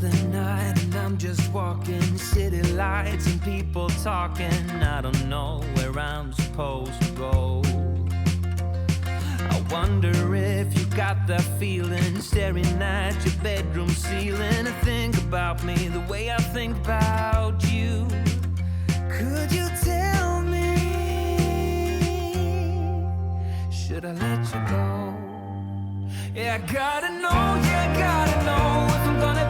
another night and I'm just walking city lights and people talking. I don't know where I'm supposed to go. I wonder if you got that feeling staring at your bedroom ceiling and think about me the way I think about you. Could you tell me? Should I let you go? Yeah, I gotta know, yeah, I gotta know if I'm gonna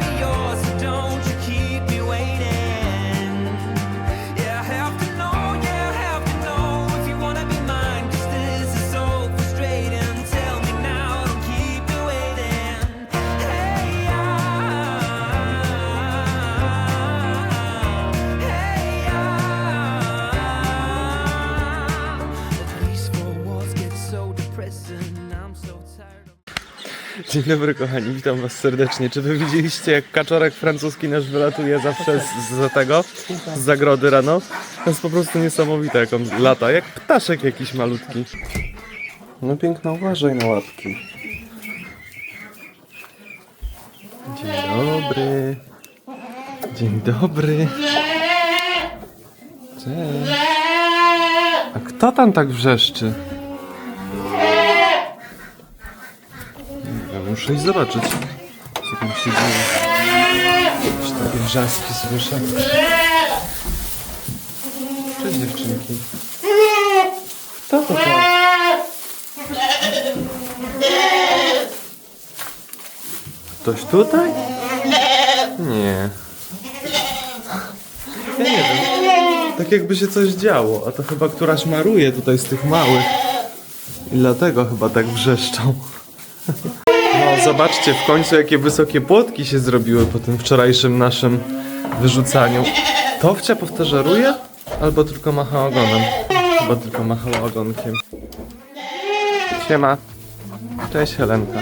Dzień dobry kochani, witam was serdecznie. Czy wy widzieliście jak kaczorek francuski nasz wylatuje zawsze z, z tego, z zagrody rano? To jest po prostu niesamowite jak on lata, jak ptaszek jakiś malutki. No piękna, uważaj na łapki. Dzień dobry. Dzień dobry. Cześć. A kto tam tak wrzeszczy? Muszę iść zobaczyć, co tam się dzieje. Jakieś takie wrzaski słyszę. Cześć dziewczynki. Kto to tak? Ktoś tutaj? Nie. Ja nie wiem. Tak jakby się coś działo, a to chyba któraś maruje tutaj z tych małych. I dlatego chyba tak wrzeszczą. No, zobaczcie w końcu, jakie wysokie płotki się zrobiły po tym wczorajszym naszym wyrzucaniu. Towcia powtarzaruje? Albo tylko macha ogonem? Chyba tylko macha ogonkiem. Siema. Cześć Helenka.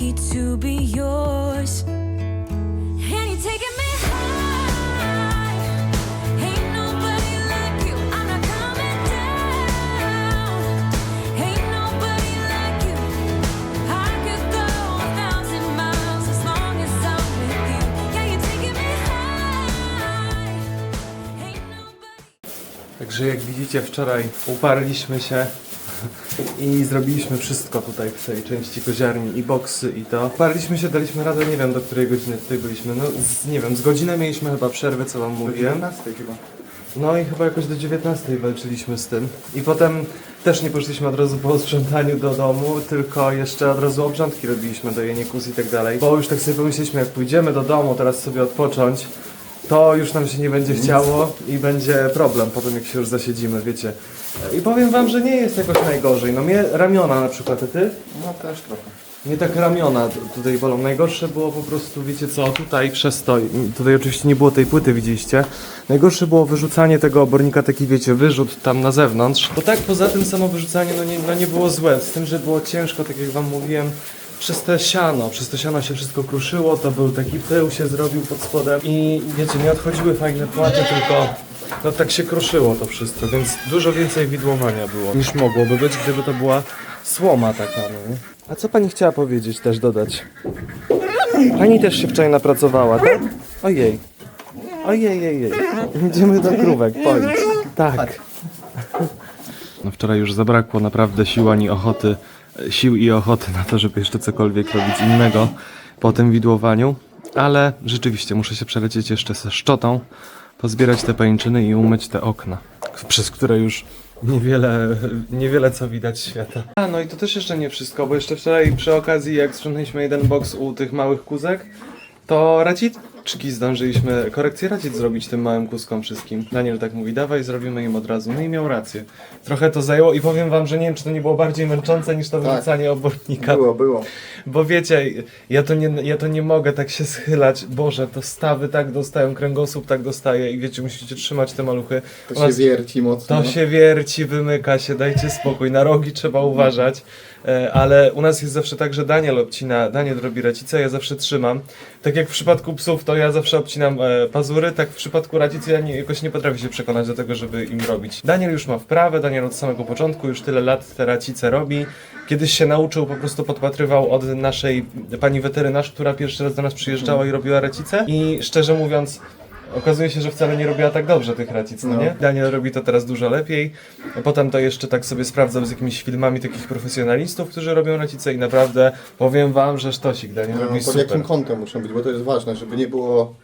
You. Yeah, you're taking me high. Ain't nobody. Także jak widzicie wczoraj uparliśmy się i zrobiliśmy wszystko tutaj w tej części koziarni i boksy i to. Uparliśmy się, daliśmy radę, nie wiem do której godziny tutaj byliśmy, no z, nie wiem, z godzinę mieliśmy chyba przerwy, co wam mówiłem. 15 chyba. No i chyba jakoś do 19 walczyliśmy z tym. I potem też nie poszliśmy od razu po sprzątaniu do domu, tylko jeszcze od razu obrządki robiliśmy do jenikus i tak dalej. Bo już tak sobie pomyśleliśmy, jak pójdziemy do domu teraz sobie odpocząć, to już nam się nie będzie chciało i będzie problem potem jak się już zasiedzimy, wiecie. I powiem wam, że nie jest jakoś najgorzej. No mnie ramiona na przykład, a ty? No też trochę. Mnie tak ramiona t- tutaj bolą. Najgorsze było po prostu, wiecie co, tutaj przez to, i tutaj oczywiście nie było tej płyty, widzieliście. Najgorsze było wyrzucanie tego obornika, taki wiecie, wyrzut tam na zewnątrz. Bo tak poza tym samo wyrzucanie, no nie, no nie było złe, z tym, że było ciężko, tak jak wam mówiłem. Przez te siano, przez to siano się wszystko kruszyło, to był taki pył się zrobił pod spodem i wiecie, nie odchodziły fajne płaty, tylko no tak się kruszyło to wszystko, więc dużo więcej widłowania było niż mogłoby być, gdyby to była słoma taka, no nie? A co pani chciała powiedzieć też dodać? Pani też się wczoraj napracowała, tak? Ojej. Ojej, jej, jej. Idziemy do krówek, powiedz. Tak. No wczoraj już zabrakło naprawdę sił ani ochoty, sił i ochoty na to, żeby jeszcze cokolwiek robić innego po tym widłowaniu, ale rzeczywiście muszę się przelecieć jeszcze ze szczotą, pozbierać te pajęczyny i umyć te okna, przez które już niewiele, niewiele co widać świata. A no i to też jeszcze nie wszystko, bo jeszcze wczoraj przy okazji jak sprzątaliśmy jeden boks u tych małych kuzek, to Racit Czki zdążyliśmy korekcję radzić zrobić tym małym kuskom wszystkim. Daniel tak mówi, dawaj zrobimy im od razu. No i miał rację. Trochę to zajęło i powiem wam, że nie wiem, czy to nie było bardziej męczące niż to wyrzucanie obornika. Było, było. Bo wiecie, ja to, nie, ja to nie mogę tak się schylać. Boże, to stawy tak dostają, kręgosłup tak dostaje i wiecie, musicie trzymać te maluchy. To U się wierci mocno. to się wierci, wymyka się, dajcie spokój. Na rogi trzeba uważać. E, Ale u nas jest zawsze tak, że Daniel obcina, Daniel robi racicę, ja zawsze trzymam. Tak jak w przypadku psów, to ja zawsze obcinam e, pazury, tak w przypadku racicy ja nie, jakoś nie potrafię się przekonać do tego, żeby im robić. Daniel już ma wprawę, Daniel od samego początku już tyle lat te racice robi. Kiedyś się nauczył, po prostu podpatrywał od naszej pani weterynarz, która pierwszy raz do nas przyjeżdżała i robiła racicę. I szczerze mówiąc, Okazuje się, że wcale nie robiła tak dobrze tych racic, no, nie? Daniel robi to teraz dużo lepiej. Potem to jeszcze tak sobie sprawdzał z jakimiś filmami takich profesjonalistów, którzy robią racice i naprawdę powiem wam, że sztosik Daniel robi pod super. jakim kątem muszą być, bo to jest ważne, żeby nie było...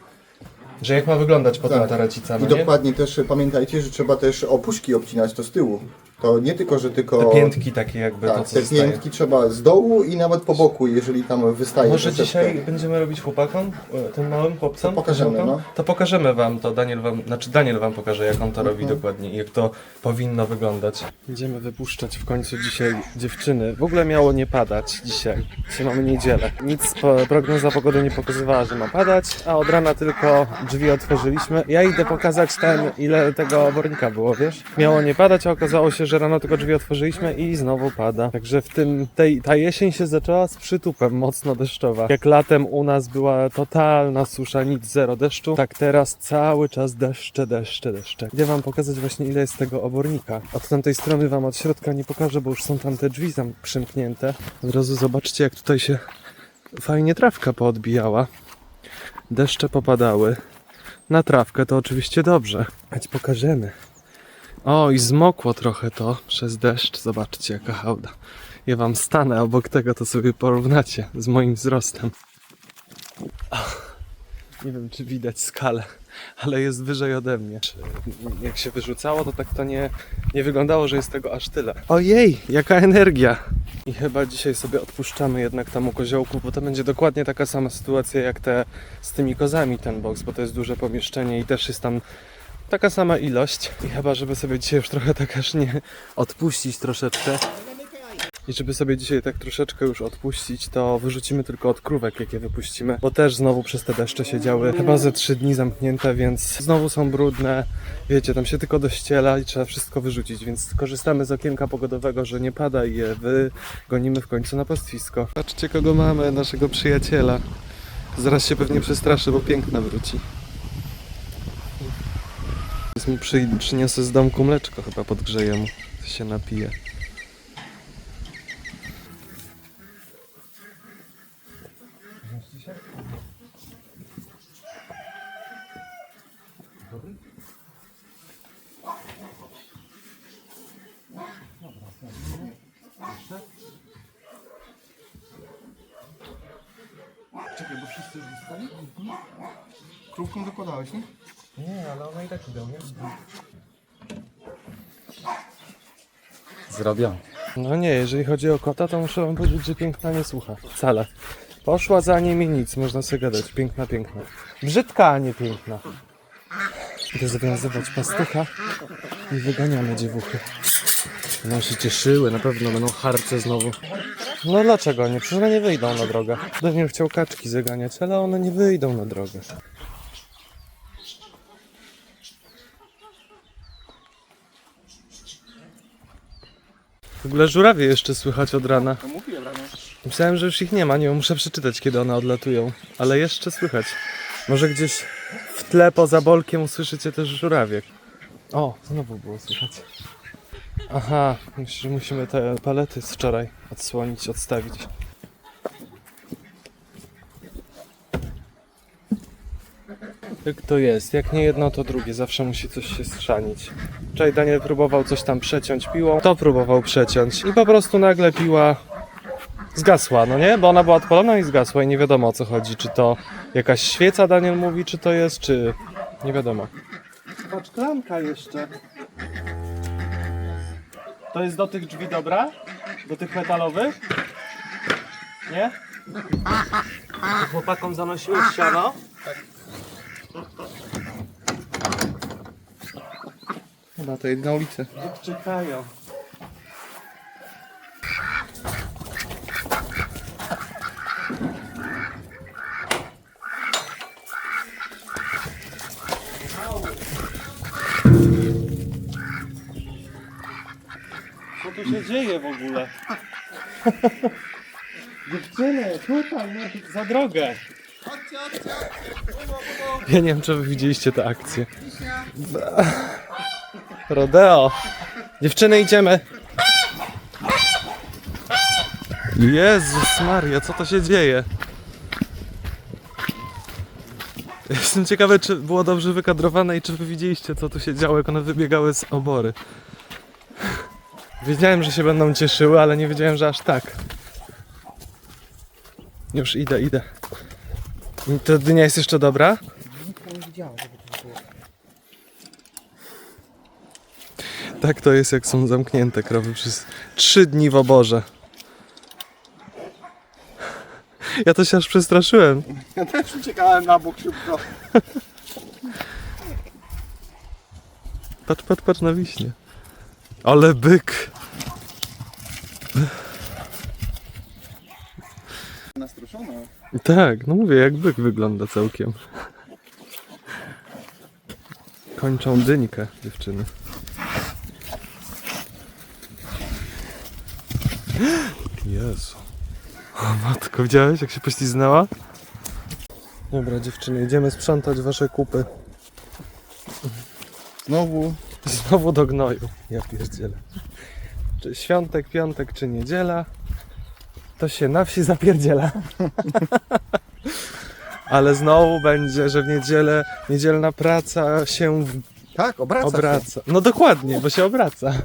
Że jak ma wyglądać potem Tak. ta racica, I no nie? dokładnie też pamiętajcie, że trzeba też opuszki obcinać to z tyłu. To nie tylko, że tylko... Te piętki takie jakby to Tak, co te zostaje. piętki trzeba z dołu i nawet po boku, jeżeli tam wystaje Może troszeczkę. dzisiaj będziemy robić chłopakom, e, tym małym chłopcom? To pokażemy, no. To pokażemy wam to, Daniel wam, znaczy Daniel wam pokaże jak on to robi Mhm. dokładnie i jak to powinno wyglądać. Będziemy wypuszczać w końcu dzisiaj dziewczyny. W ogóle miało nie padać dzisiaj. Dzisiaj mamy niedzielę. Nic, po, prognoza pogody nie pokazywała, że ma padać, a od rana tylko drzwi otworzyliśmy. Ja idę pokazać ten, ile tego obornika było, wiesz? Miało nie padać, a okazało się, że rano tylko drzwi otworzyliśmy i znowu pada. Także w tym, tej, ta jesień się zaczęła z przytupem mocno deszczowa. Jak latem u nas była totalna susza, nic, zero deszczu, tak teraz cały czas deszcze, deszcze, deszcze. Idę wam pokazać właśnie ile jest tego obornika. Od tamtej strony wam od środka nie pokażę, bo już są tam te drzwi tam przymknięte. Od razu zobaczcie jak tutaj się fajnie trawka poodbijała. Deszcze popadały. Na trawkę to oczywiście dobrze. Chodź pokażemy. O, i zmokło trochę to przez deszcz. Zobaczcie, jaka hałda. Ja wam stanę obok tego, to sobie porównacie z moim wzrostem. Ach, Nie wiem, czy widać skalę, ale jest wyżej ode mnie. Jak się wyrzucało, to tak to nie, nie wyglądało, że jest tego aż tyle. Ojej, jaka energia! I chyba dzisiaj sobie odpuszczamy jednak tam u koziołku, bo to będzie dokładnie taka sama sytuacja jak te z tymi kozami ten box, bo to jest duże pomieszczenie i też jest tam taka sama ilość. I chyba, żeby sobie dzisiaj już trochę tak aż nie odpuścić troszeczkę. I żeby sobie dzisiaj tak troszeczkę już odpuścić, to wyrzucimy tylko od krówek, jakie wypuścimy, bo też znowu przez te deszcze siedziały chyba ze trzy dni zamknięte, więc znowu są brudne. Wiecie, tam się tylko dościela i trzeba wszystko wyrzucić, więc korzystamy z okienka pogodowego, że nie pada i je wygonimy w końcu na pastwisko. Patrzcie, kogo mamy, naszego przyjaciela. Zaraz się pewnie przestraszy, bo piękna wróci. Mu przy, przyniosę z domku mleczko, chyba podgrzeję mu, się napije. Czekaj, bo wszyscy już dostali? Krówką dokładałeś, nie? Nie, ale ona i tak idą, nie? No nie, jeżeli chodzi o kota, to muszę wam powiedzieć, że piękna nie słucha. Wcale. Poszła za nim i nic, można sobie gadać. Piękna, piękna. Brzydka, a nie piękna. Idę zawiązywać pastucha i wyganiamy dziewuchy. Będą się cieszyły, na pewno będą harce znowu. No dlaczego nie? Przecież one nie wyjdą na drogę. Daniel chciał kaczki zaganiać, ale one nie wyjdą na drogę. W ogóle żurawie jeszcze słychać od rana. No mówiłem rano. Myślałem, że już ich nie ma, nie wiem, muszę przeczytać kiedy one odlatują, ale jeszcze słychać. Może gdzieś w tle poza bolkiem usłyszycie też żurawie. O, znowu było słychać. Aha, myślę, że musimy te palety z wczoraj odsłonić, odstawić. Jak to jest? Jak nie jedno, to drugie. Zawsze musi coś się schrzanić. Wczoraj Daniel próbował coś tam przeciąć piłą. To próbował przeciąć. I po prostu nagle piła zgasła, no nie? Bo ona była odpalona i zgasła i nie wiadomo o co chodzi. Czy to jakaś świeca Daniel mówi, czy to jest, czy... Nie wiadomo. Patrz, klamka jeszcze. To jest do tych drzwi dobra? Do tych metalowych? Nie? Chłopakom zanosiłeś siano? Chyba to jedna ulica. Czekają. Co tu się dzieje w ogóle? Dziewczyny, tutaj, no, za drogę. Ja nie wiem, czy wy widzieliście tę akcję. Rodeo. Dziewczyny, idziemy. Jezus Maria, co to się dzieje? Jestem ciekawy, czy było dobrze wykadrowane i czy wy widzieliście, co tu się działo, jak one wybiegały z obory. Wiedziałem, że się będą cieszyły, ale nie wiedziałem, że aż tak. Już idę, idę. I Ta dynia jest jeszcze dobra? Tak to jest, jak są zamknięte krowy przez trzy dni w oborze. Ja to się aż przestraszyłem. Ja też uciekałem na bok szybko. Patrz, patrz, patrz na wiśnie. Ale byk. Nastruszona. Tak, no mówię, jak byk wygląda całkiem. Kończą dyńkę, dziewczyny. Jezu. O matko, widziałeś jak się pośliznęła? Dobra dziewczyny, idziemy sprzątać wasze kupy. Znowu. Znowu do gnoju. Ja pierdzielę. Czy świątek, piątek, czy niedziela, to się na wsi zapierdziela. Ale znowu będzie, że w niedzielę niedzielna praca się w- Tak, obraca się. obraca. No dokładnie, bo się obraca.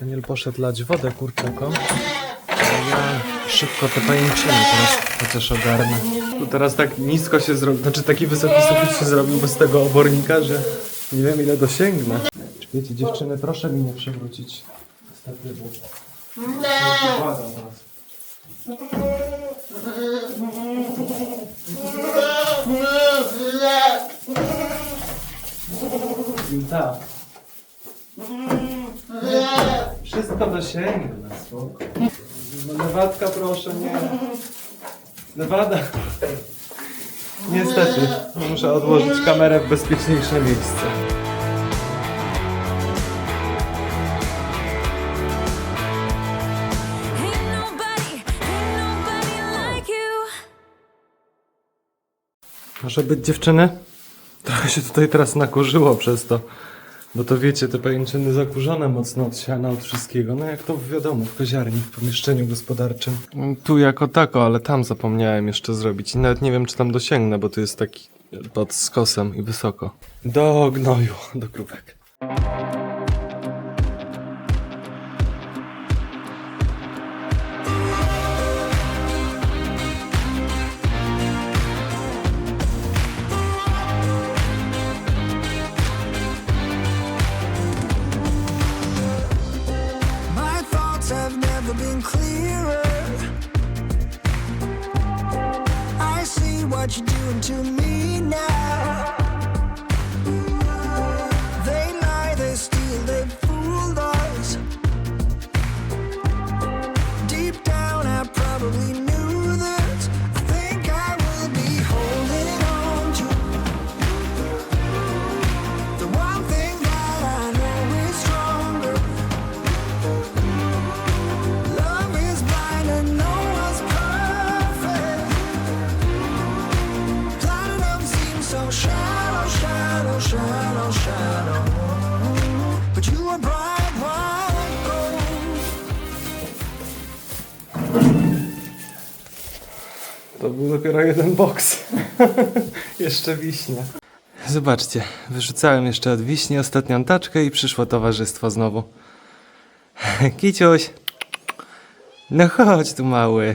Daniel poszedł lać wodę kurczakom. Ja szybko te pajęczyny teraz chociaż ogarnę. Tu teraz tak nisko się zrobił, znaczy taki wysoki sufit się zrobił bez tego obornika, że nie wiem ile dosięgnę. Wiecie dziewczyny, proszę mi nie przewrócić. Błagam was. Tak. Wszystko dosięgnę. spoko. No, Lewadka proszę, nie. Lewada. Niestety, muszę odłożyć kamerę w bezpieczniejsze miejsce. Może być dziewczyny? Trochę się tutaj teraz nakurzyło przez to. Bo to wiecie, te pajęczyny zakurzone mocno od siana, od wszystkiego. No jak to wiadomo, w koziarni, w pomieszczeniu gospodarczym. Tu jako tako, ale tam zapomniałem jeszcze zrobić. I nawet nie wiem, czy tam dosięgnę, bo tu jest taki pod skosem i wysoko. Do gnoju, do krówek. What you're doing to me now. But you are bright white gold. To był dopiero jeden boks. jeszcze wiśnia. Zobaczcie, wyrzucałem jeszcze od wiśni ostatnią taczkę i przyszło towarzystwo znowu. Kiciuś, no chodź tu mały.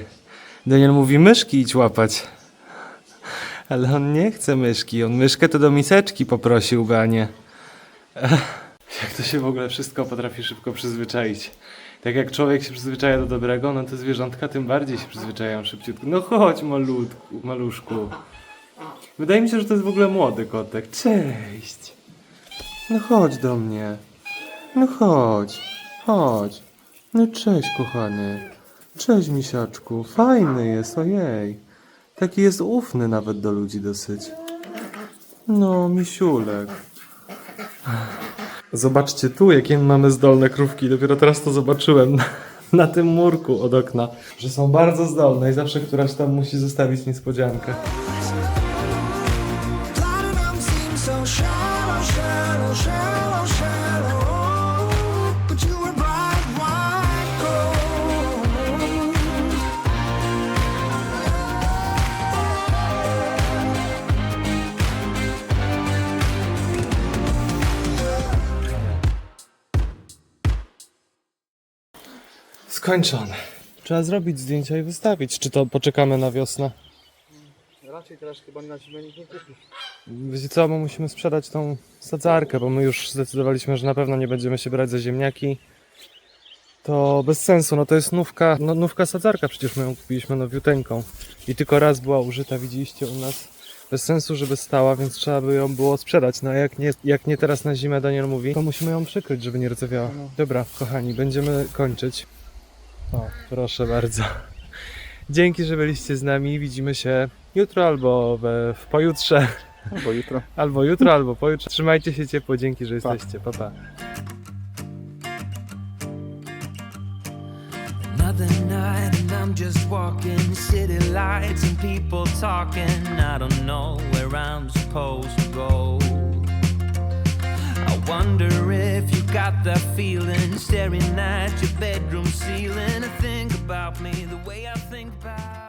Daniel mówi myszki idź łapać. Ale on nie chce myszki, on myszkę to do miseczki poprosił, a nie. Jak to się w ogóle wszystko potrafi szybko przyzwyczaić. Tak jak człowiek się przyzwyczaja do dobrego, no to zwierzątka tym bardziej się przyzwyczajają szybciutko. No chodź malutku, maluszku. Wydaje mi się, że to jest w ogóle młody kotek. Cześć! No chodź do mnie. No chodź. Chodź. No cześć, kochany. Cześć, misiaczku. Fajny jest, ojej. Taki jest ufny nawet do ludzi dosyć. No, misiulek. Zobaczcie tu, jakie mamy zdolne krówki. Dopiero teraz to zobaczyłem na, tym murku od okna, że są bardzo zdolne i zawsze któraś tam musi zostawić niespodziankę. Skończone. Trzeba zrobić zdjęcia i wystawić. Czy to poczekamy na wiosnę? Raczej teraz chyba na zimę nikt nie kupi. Wiecie co, my musimy sprzedać tą sadzarkę, bo my już zdecydowaliśmy, że na pewno nie będziemy się brać za ziemniaki. To bez sensu, no to jest nówka, no nówka sadzarka, przecież my ją kupiliśmy nowiuteńką. I tylko raz była użyta, widzieliście u nas. Bez sensu, żeby stała, więc trzeba by ją było sprzedać. No a jak nie, jak nie teraz na zimę Daniel mówi, to musimy ją przykryć, żeby nie rdzewała. Dobra, kochani, będziemy kończyć. O, proszę bardzo. Dzięki, że byliście z nami. Widzimy się jutro albo we, w pojutrze. Bo jutro. Albo jutro, albo pojutrze. Trzymajcie się ciepło, dzięki, że jesteście. Pa, pa. Another night and I'm just walking city lights and people talking. I don't know where I'm supposed to go. I wonder if you got that feeling staring at your bedroom ceiling. To think about me the way I think about.